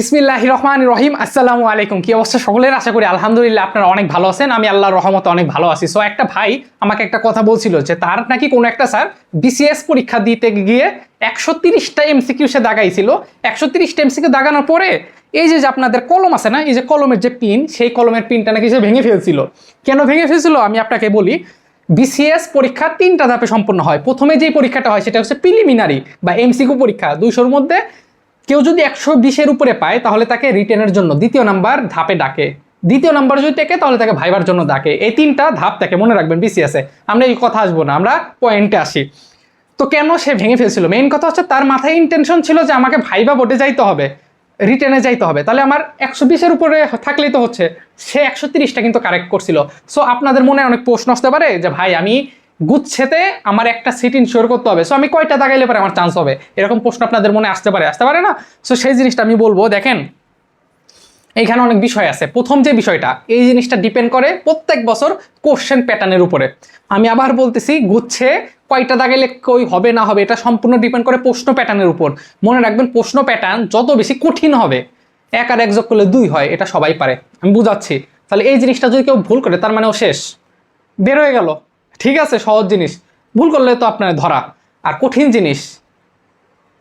বিসমিল্লাহ রহমান রহিম, আসসালামু আলাইকুম। কি অবস্থা সকলের? আশা করি আলহামদুলিল্লাহ আপনারা অনেক ভালো আছেন। আমি আল্লাহর রহমত অনেক ভালো আছি। সো একটা ভাই আমাকে একটা কথা বলছিল যে, তার নাকি কোনো একটা স্যার বিসিএস পরীক্ষা দিতে গিয়ে একশো তিরিশটা এমসিকিউ সে দাগাইছিল। একশো তিরিশটা এমসিকিউ দাগানোর পরে এই যে আপনাদের কলম আছে না, এই যে কলমের যে পিন, সেই কলমের পিনটা নাকি সে ভেঙে ফেলছিল। কেন ভেঙে ফেলছিল? আমি আপনাকে বলি বিসিএস পরীক্ষা তিনটা ধাপে সম্পন্ন হয়। প্রথমে যেই পরীক্ষাটা হয়, সেটা হচ্ছে প্রিলিমিনারি বা এমসিকিউ পরীক্ষা। দুইশোর মধ্যে কেউ যদি একশো বিশের উপরে পায়, তাহলে তাকে রিটেনের জন্য দ্বিতীয় নাম্বার ধাপে ডাকে। দ্বিতীয় নাম্বার যদি টেকে তাহলে তাকে ভাইবার জন্য ডাকে। এই তিনটা ধাপ তাকে মনে রাখবেন বিসিএসে আমরা এই কথা আসব না, আমরা পয়েন্টে আসি। তো কেন সে ভেঙে ফেলছিল? মেইন কথা হচ্ছে, তার মাথায় ইন্টেনশন ছিল যে আমাকে ভাইবা বোর্ডে যাইতে হবে রিটেনে যাইতে হবে। তাহলে আমার একশো বিশের উপরে থাকলেই তো হচ্ছে। সে একশো তিরিশটা কিন্তু কারেক্ট করছিল। সো আপনাদের মনে অনেক প্রশ্ন আসতে পারে যে, ভাই, আমি গুচ্ছেতে আমার একটা সিট ইনশিওর করতে হবে। সো আমি কয়টা দাগাইলে পরে আমার চান্স হবে? এরকম প্রশ্ন আপনাদের মনে আসতে পারে। আসতে পারে না? সো সেই জিনিসটা আমি বলব, দেখেন, এইখানে অনেক বিষয় আছে। প্রথম যে বিষয়টা, এই জিনিসটা ডিপেন্ড করে প্রত্যেক বছর কোশ্চেন প্যাটার্নের উপরে। আমি আবার বলতেছি, গুচ্ছে কয়টা দাগাইলে কই হবে, না হবে, এটা সম্পূর্ণ ডিপেন্ড করে প্রশ্ন প্যাটার্নের উপর। মনে রাখবেন, প্রশ্ন প্যাটার্ন যত বেশি কঠিন হবে, এক আর এক যোগ করলে দুই হয়, এটা সবাই পারে। আমি বুঝাচ্ছি। তাহলে এই জিনিসটা যদি কেউ ভুল করে, তার মানে ও শেষ। বের হয়ে গেল। ঠিক আছে, সহজ জিনিস। ভুল করলে তো আপনার ধরা। আর কঠিন জিনিস,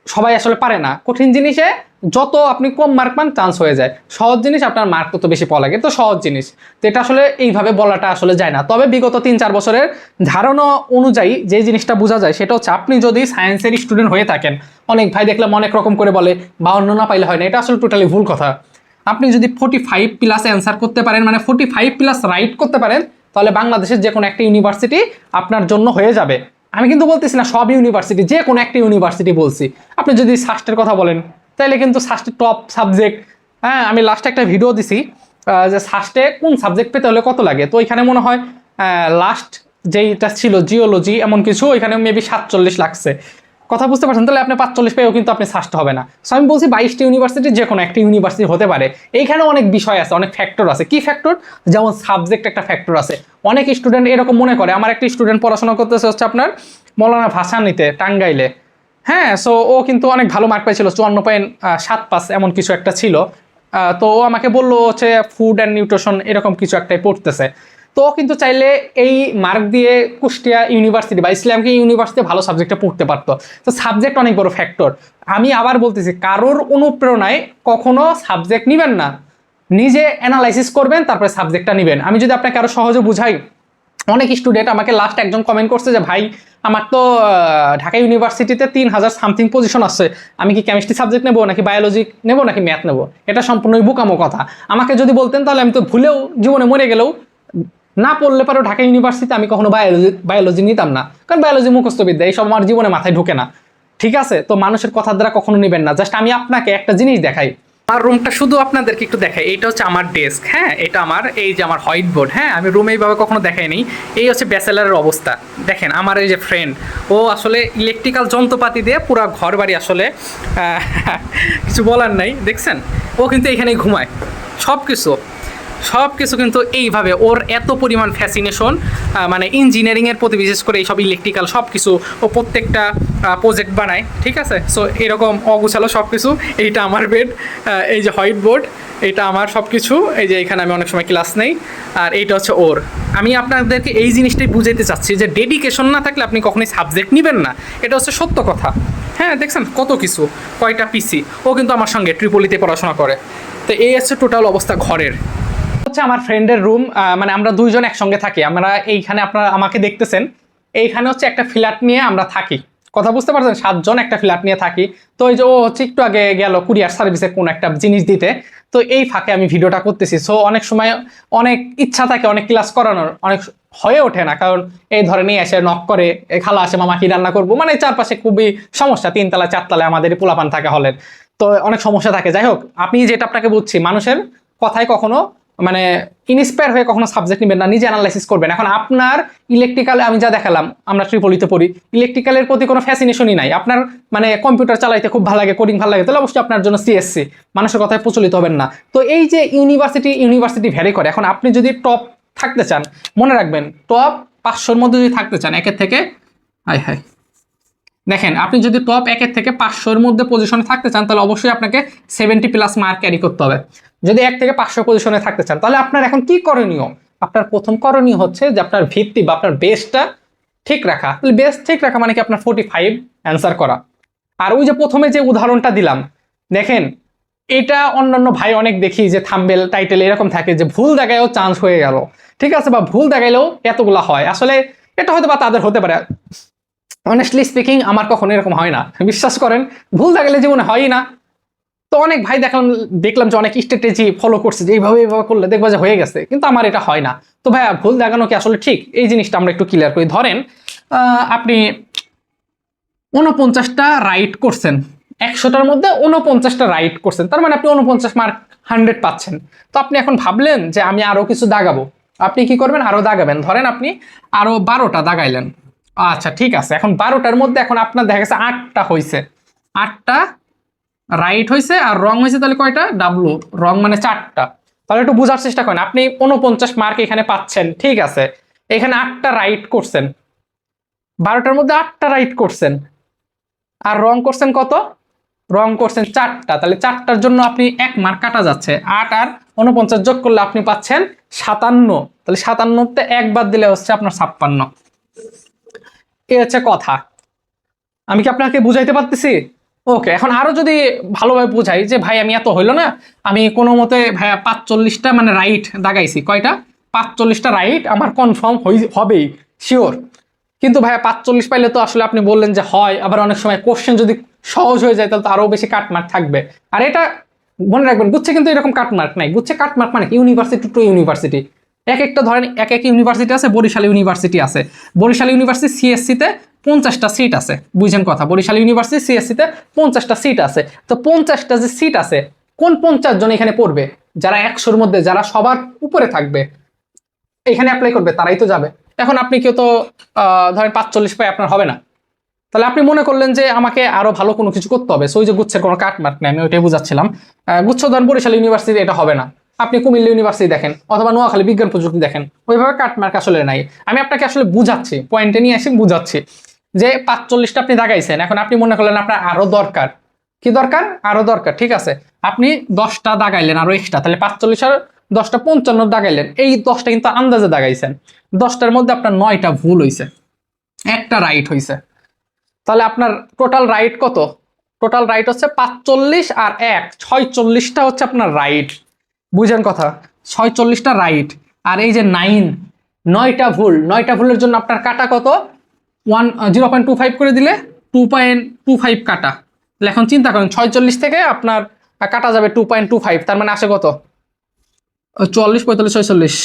সবাই আসলে পারে না। কঠিন জিনিসে যত আপনি কম মার্ক পান চান্স হয়ে যায়। সহজ জিনিস, আপনার মার্ক তত বেশি পাওয়া লাগে। তো সহজ জিনিস। তো এটা আসলে এইভাবে বলাটা আসলে যায় না। তবে বিগত তিন চার বছরের ধারণা অনুযায়ী যে জিনিসটা বোঝা যায়, সেটা হচ্ছে আপনি যদি সায়েন্সের স্টুডেন্ট হয়ে থাকেন, অনেক ভাই দেখলাম অনেক রকম করে বলে বা অন্য না পাইলে হয় না। এটা আসলে টোটালি ভুল কথা। আপনি যদি ফোর্টি ফাইভ প্লাস অ্যান্সার করতে পারেন মানে ফোর্টি ফাইভ প্লাস রাইট করতে পারেন তাহলে বাংলাদেশের যে কোনো একটা ইউনিভার্সিটি আপনার জন্য হয়ে যাবে। আমি কিন্তু বলতেছি না, সব ইউনিভার্সিটি যে কোনো একটা ইউনিভার্সিটি বলছি। আপনি যদি সাস্টের কথা বলেন, তাহলে কিন্তু সাস্টের টপ সাবজেক্ট হ্যাঁ আমি লাস্টে একটা ভিডিও দিছি যে সাস্টে কোন সাবজেক্ট পেতে হলে কত লাগে? তো এখানে মনে হয় লাস্ট যেইটা ছিল জিওলজি এমন কিছু এখানে মেবি সাতচল্লিশ লাগছে। কথা বুঝতে পারছেন? তাহলে আপনি পাঁচচল্লিশ পেয়েও কিন্তু আপনি সাস্ট হবে না। সো আমি বলছি বাইশটি ইউনিভার্সিটি যে কোনো একটা ইউনিভার্সিটি হতে পারে। এইখানে অনেক বিষয় আছে, অনেক ফ্যাক্টর আছে। কি ফ্যাক্টর যেমন সাবজেক্ট একটা ফ্যাক্টর আছে। অনেক স্টুডেন্ট এরকম মনে করে। আমার একটা স্টুডেন্ট পড়াশোনা করতেছে হচ্ছে আপনার মৌলানা ভাসানিতে, টাঙ্গাইলে। হ্যাঁ সো ও কিন্তু অনেক ভালো মার্ক পাইছিল, চুয়ান্ন পয়েন্ট সাত পাস এমন কিছু একটা ছিল। তো ও আমাকে বলল হচ্ছে ফুড অ্যান্ড নিউট্রিশন এরকম কিছু একটাই পড়তেছে। তো কিন্তু চাইলে এই মার্ক দিয়ে কুষ্টিয়া ইউনিভার্সিটি বা ইসলামকে ইউনিভার্সিটি ভালো সাবজেক্টে পড়তে পারতো। তো সাবজেক্ট অনেক বড় ফ্যাক্টর আমি আবার বলতেছি, কারোর অনুপ্রেরণায় কখনো সাবজেক্ট নেবেন না। নিজে অ্যানালাইসিস করবেন, তারপরে সাবজেক্টটা নেবেন। আমি যদি আপনাকে আরও সহজে বুঝাই, অনেক স্টুডেন্ট আমাকে লাস্ট একজন কমেন্ট করছে যে, ভাই, আমার তো ঢাকা ইউনিভার্সিটিতে তিন হাজার সামথিং পজিশন আসছে আমি কি কেমিস্ট্রি সাবজেক্ট নেব, নাকি বায়োলজি নেব, নাকি ম্যাথ নেব? এটা সম্পূর্ণই বুকামো কথা। আমাকে যদি বলতেন, তাহলে আমি তো ভুলেও, জীবনে মরে গেলেও না পড়লে পারো ঢাকা ইউনিভার্সিটিতে আমি কখনো বায়োলজি বায়োলজি নিতাম না। কারণ বায়োলজি মুখস্থ বিদ্যা এইসব আমার জীবনে মাথায় ঢুকে না। ঠিক আছে? তো মানুষের কথার দ্বারা কখনো নেবেন না। জাস্ট আমি আপনাকে একটা জিনিস দেখাই। আমার রুমটা শুধু আপনাদেরকে একটু দেখাই। এটা হচ্ছে আমার ডেস্ক হ্যাঁ? এটা আমার, এই যে আমার হোয়াইট বোর্ড হ্যাঁ? আমি রুমে এইভাবে কখনো দেখাইনি এই হচ্ছে ব্যাচেলারের অবস্থা। দেখেন, আমার এই যে ফ্রেন্ড ও আসলে ইলেকট্রিক্যাল যন্ত্রপাতি দিয়ে পুরো ঘর বাড়ি আসলে কিছু বলার নাই। দেখছেন? ও কিন্তু এখানেই ঘুমায়। সব কিছু সব কিছু কিন্তু এইভাবে। ওর এত পরিমাণ ফ্যাসিনেশন মানে ইঞ্জিনিয়ারিংয়ের প্রতি বিশেষ করে এইসব ইলেকট্রিক্যাল সব কিছু ও প্রত্যেকটা প্রজেক্ট বানায়, ঠিক আছে? সো এরকম অগুছালো সব কিছু এইটা আমার বেড এই যে হোয়াইট বোর্ড এটা আমার সব কিছু এই যে এখানে আমি অনেক সময় ক্লাস নেই, আর এইটা হচ্ছে ওর। আমি আপনাদেরকে এই জিনিসটাই বুঝাইতে চাচ্ছি যে ডেডিকেশন না থাকলে আপনি কখনোই সাবজেক্ট নেবেন না। এটা হচ্ছে সত্য কথা। হ্যাঁ দেখছেন? কত কিছু। কয়টা পিসি ও কিন্তু আমার সঙ্গে ট্রিপলিতে পড়াশোনা করে। তো এই হচ্ছে টোটাল অবস্থা ঘরের। হচ্ছে আমার ফ্রেন্ডের রুম মানে আমরা দুইজন একসঙ্গে থাকি। আমরা এইখানে আপনারা আমাকে দেখতেছেন। এইখানে হচ্ছে একটা ফ্ল্যাট নিয়ে আমরা থাকি। কথা বুঝতে পারছেন? সাতজন একটা ফ্ল্যাট নিয়ে থাকি। তো এই যে ও হচ্ছে একটু আগে গেল কুরিয়ার সার্ভিসে কোন একটা জিনিস দিতে। তো এই ফাঁকে আমি ভিডিওটা করতেছি। সো অনেক সময় অনেক ইচ্ছা থাকে, অনেক ক্লাস করানোর। অনেক হয়ে ওঠে না। কারণ এই ধরনের এসে নক করে খালা আসে, মামা কি রান্না করব? মানে চারপাশে খুবই সমস্যা। তিনতলা, চারতলায় আমাদের পোলাপান থাকে হলের। তো অনেক সমস্যা থাকে। যাই হোক আপনি যেটা আপনাকে বুঝছি মানুষের কথায় কখনো মানে ইন্সপায়ার হয়ে কখনো সাবজেক্ট নেবেন না, নিজে অ্যানালাইসিস করবেন। এখন আপনার ইলেকট্রিক্যাল আমি যা দেখালাম, আমরা ট্রিপলিতে পড়ি ইলেকট্রিক্যালের প্রতি কোনো ফ্যাসিনেশনই নাই। আপনার মানে কম্পিউটার চালাইতে খুব ভালো লাগে কোডিং ভালো লাগে, তাহলে অবশ্যই আপনার জন্য সিএসসি মানুষের কথায় প্রচলিত হবেন না। তো এই যে ইউনিভার্সিটি ইউনিভার্সিটি ভ্যারি করে, এখন আপনি যদি টপ থাকতে চান, মনে রাখবেন টপ পাঁচশোর মধ্যে যদি থাকতে চান, একের থেকে হাই হাই দেখেন, আপনি যদি টপ একের থেকে পাঁচশোর মধ্যে পজিশনে থাকতে চান, তাহলে অবশ্যই আপনাকে সেভেন্টি প্লাস মার্ক ক্যারি করতে হবে। যদি এক থেকে পাঁচশো পজিশনে থাকতে চান, তাহলে আপনার এখন কি করণীয়? আপনার প্রথম করণীয় হচ্ছে যে আপনার ভিত্তি বা আপনার বেসটা ঠিক রাখা। বেস ঠিক রাখা মানে কি? আপনার ফোর্টি ফাইভ অ্যান্সার করা। আর ওই যে প্রথমে যে উদাহরণটা দিলাম, দেখেন, এটা অন্যান্য ভাই অনেক দেখি যে থাম্বেল টাইটেল এরকম থাকে যে ভুল দেখায়ও চান্স হয়ে গেল। ঠিক আছে, বা ভুল দেখাইলেও এতগুলা হয়। আসলে এটা হয়তো বা তাদের হতে পারে। অনেস্টলি স্পিকিং আমার কখনো এরকম হয় না। বিশ্বাস করেন, ভুল দেখালে জীবনে হয়ই না। তো অনেক ভাই দেখলাম দেখলাম যে অনেক স্ট্র্যাটেজি ফলো করছে যে এইভাবে এইভাবে করলে দেখব যে হয়ে গেছে। কিন্তু আমার এটা হয় না। তো ভাইয়া, ভুল দেখানো কি আসলে ঠিক? এই জিনিসটা আমরা একটু ক্লিয়ার করি। ধরেন আপনি উনপঞ্চাশটা রাইট করছেন। একশোটার মধ্যে উনপঞ্চাশটা রাইট করছেন। তার মানে আপনি উনপঞ্চাশ মার্ক হান্ড্রেড পাচ্ছেন। তো আপনি এখন ভাবলেন যে আমি আরও কিছু দাগাবো। আপনি কি করবেন? আরও দাগাবেন। ধরেন আপনি আরও বারোটা দাগাইলেন। আচ্ছা ঠিক আছে। এখন বারোটার মধ্যে এখন আপনার দেখা গেছে আটটা হয়েছে আটটা রাইট হয়েছে আর রং হয়েছে তাহলে কয়টা? ডাব্লু রং মানে চারটা। তাহলে একটু বোঝার চেষ্টা করেন। আপনি উনপঞ্চাশ মার্ক এখানে পাচ্ছেন। ঠিক আছে। এখানে আটটা রাইট করছেন। বারোটার মধ্যে আটটা রাইট করছেন। আর রং করছেন কত? রং করছেন চারটা। তাহলে চারটার জন্য আপনি এক মার্ক কাটা যাচ্ছে। আট আর উনপঞ্চাশ যোগ করলে আপনি পাচ্ছেন সাতান্ন। তাহলে সাতান্নতে এক বাদ দিলে হচ্ছে আপনার ছাপ্পান্ন। এ হচ্ছে কথা। আমি কি আপনাকে বুঝাইতে পারতেছি? ওকে এখন আরও যদি ভালোভাবে বুঝাই যে, ভাই, আমি এত হইল না, আমি কোনো মতে, ভাইয়া, পাঁচচল্লিশটা মানে রাইট দাগাইছি। কয়টা? পাঁচচল্লিশটা রাইট আমার কনফার্ম হবেই শিওর কিন্তু ভাইয়া, পাঁচচল্লিশ পাইলে তো আসলে আপনি বললেন যে, হয়। আবার অনেক সময় কোশ্চেন যদি সহজ হয়ে যায়, তাহলে তো আরও বেশি কাটমার্ক থাকবে। আর এটা মনে রাখবেন, গুচ্ছে কিন্তু এরকম কাটমার্ক নাই। গুচ্ছে কাটমার্ক মানে ইউনিভার্সিটি টু ইউনিভার্সিটি এক একটা ধরেন এক এক ইউনিভার্সিটি আছে, বরিশাল ইউনিভার্সিটি আছে। বরিশাল ইউনিভার্সিটি সিএসসিতে পঞ্চাশটা সিট আছে। বুঝছেন কথা, বরিশাল ইউনিভার্সিটি সিএসসিতে পঞ্চাশটা সিট আছে। তো পঞ্চাশটা যে সিট আছে, কোন পঞ্চাশ জন এখানে পড়বে? যারা একশোর মধ্যে, যারা সবার উপরে থাকবে, এখানে অ্যাপ্লাই করবে, তারাই তো যাবে। এখন আপনি কেউ তো ধরেন পাঁচচল্লিশ পাই আপনার হবে না। তাহলে আপনি মনে করলেন যে আমাকে আরও ভালো কোনো কিছু করতে হবে। সো যে গুচ্ছের কোনো কাটমার্ক নেই, আমি ওইটাই বুঝাচ্ছিলাম। গুচ্ছ ধরেন বরিশাল ইউনিভার্সিটি এটা হবে না। আপনি কুমিল্লা ইউনিভার্সিটি দেখেন, অথবা নোয়াখালী বিজ্ঞান প্রযুক্তি দেখেন। ওইভাবে কাটমার্ক আসলে নাই। আমি আপনাকে আসলে বুঝাচ্ছি পয়েন্টে নিয়ে এসে বুঝাচ্ছি। যে পাঁচচল্লিশটা আপনি দাগাইছেন, এখন আপনি মনে করলেন আপনার আরও দরকার। কি দরকার? আরও দরকার, ঠিক আছে। আপনি দশটা দাগাইলেন আরও এক্সট্রা তাহলে পাঁচচল্লিশ আর দশটা পঞ্চান্ন দাগাইলেন, এই দশটা কিন্তু আন্দাজে দাগাইছেন। দশটার মধ্যে আপনার নয়টা ভুল হয়েছে একটা রাইট হয়েছে তাহলে আপনার টোটাল রাইট কত? টোটাল রাইট হচ্ছে পাঁচচল্লিশ আর এক, ছয়চল্লিশটা হচ্ছে আপনার রাইট বুঝেন কথা, ছয়চল্লিশটা রাইট আর এই যে নাইন নয়টা ভুল, নয়টা ভুলের জন্য আপনার কাটা কত? One zero point two five করে দিলে টু পয়েন্ট টু ফাইভ কাটা। তাহলে এখন চিন্তা করেন, ছয়চল্লিশ থেকে আপনার কাটা যাবে টু পয়েন্ট টু ফাইভ তার মানে আসে কত? চুয়াল্লিশ, পঁয়তাল্লিশ, ছয়চল্লিশ,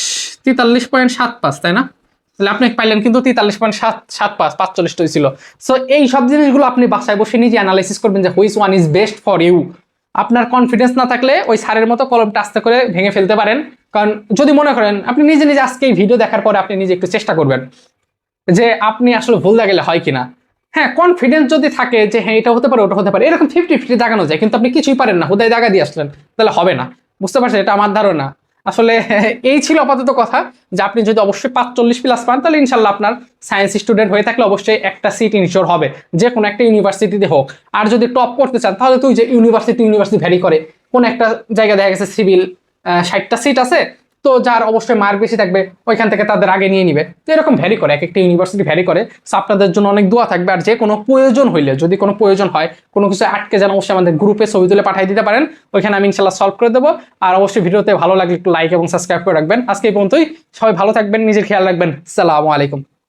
তেতাল্লিশ পয়েন্ট সাত পাঁচ, তাই না? তাহলে আপনি পাইলেন কিন্তু তেতাল্লিশ পয়েন্ট সাত সাত পাঁচ পাঁচচল্লিশটা ছিল। সো এই সব জিনিসগুলো আপনি বাসায় বসে নিজে অ্যানালাইসিস করবেন যে which one is best for you আপনার কনফিডেন্স না থাকলে ওই সারের মতো কলমটা আস্তে করে ভেঙে ফেলতে পারেন। কারণ যদি মনে করেন, আপনি নিজে নিজে আজকে এই ভিডিও দেখার পরে আপনি নিজে একটু চেষ্টা করবেন। যে আপনি আসলে ভুল দাগেলে হয় কিনা। হ্যাঁ কনফিডেন্স যদি থাকে যে হ্যাঁ এটা হতে পারে, ওটা হতে পারে, এরকম ফিফটি ফিফটি দাগানো যায়, কিন্তু আপনি কিছুই পারেন না, হুদায় দাগা দিয়ে আসলেন, তাহলে হবে না। বুঝতে পারছেন? এটা আমার ধারণা। আসলে এই ছিল আপাতত কথা, যে আপনি যদি অবশ্যই পাঁচচল্লিশ প্লাস পান, তাহলে ইনশাল্লাহ আপনার সায়েন্স স্টুডেন্ট হয়ে থাকলে অবশ্যই একটা সিট ইনশোর হবে, যে কোনো একটা ইউনিভার্সিটিতে হোক। আর যদি টপ করতে চান, তাহলে তুই যে ইউনিভার্সিটি ইউনিভার্সিটি ভ্যারি করে। কোন একটা জায়গায় দেখা গেছে সিভিল ষাটটা সিট আছে তো যার অবশ্যই মার্ক বেশি থাকবে, ওইখান থেকে তাদের আগে নিয়ে নিবে। তো এরকম ভ্যারি করে, এক একটা ইউনিভার্সিটি ভ্যারি করে। সো আপনাদের জন্য অনেক দোয়া থাকবে, আর যে কোনো প্রয়োজন হইলে, যদি কোনো প্রয়োজন হয়, কোনো কিছু আটকে যেন অবশ্যই আমাদের গ্রুপে ছবি তুলে পাঠিয়ে দিতে পারেন, ওইখানে আমি ইনশাল্লাহ সলভ করে দেবো। আর অবশ্যই ভিডিওতে ভালো লাগলে একটু লাইক এবং সাবস্ক্রাইব করে রাখবেন। আজকে এই পর্যন্তই। সবাই ভালো থাকবেন, নিজের খেয়াল রাখবেন। সালামু আলাইকুম।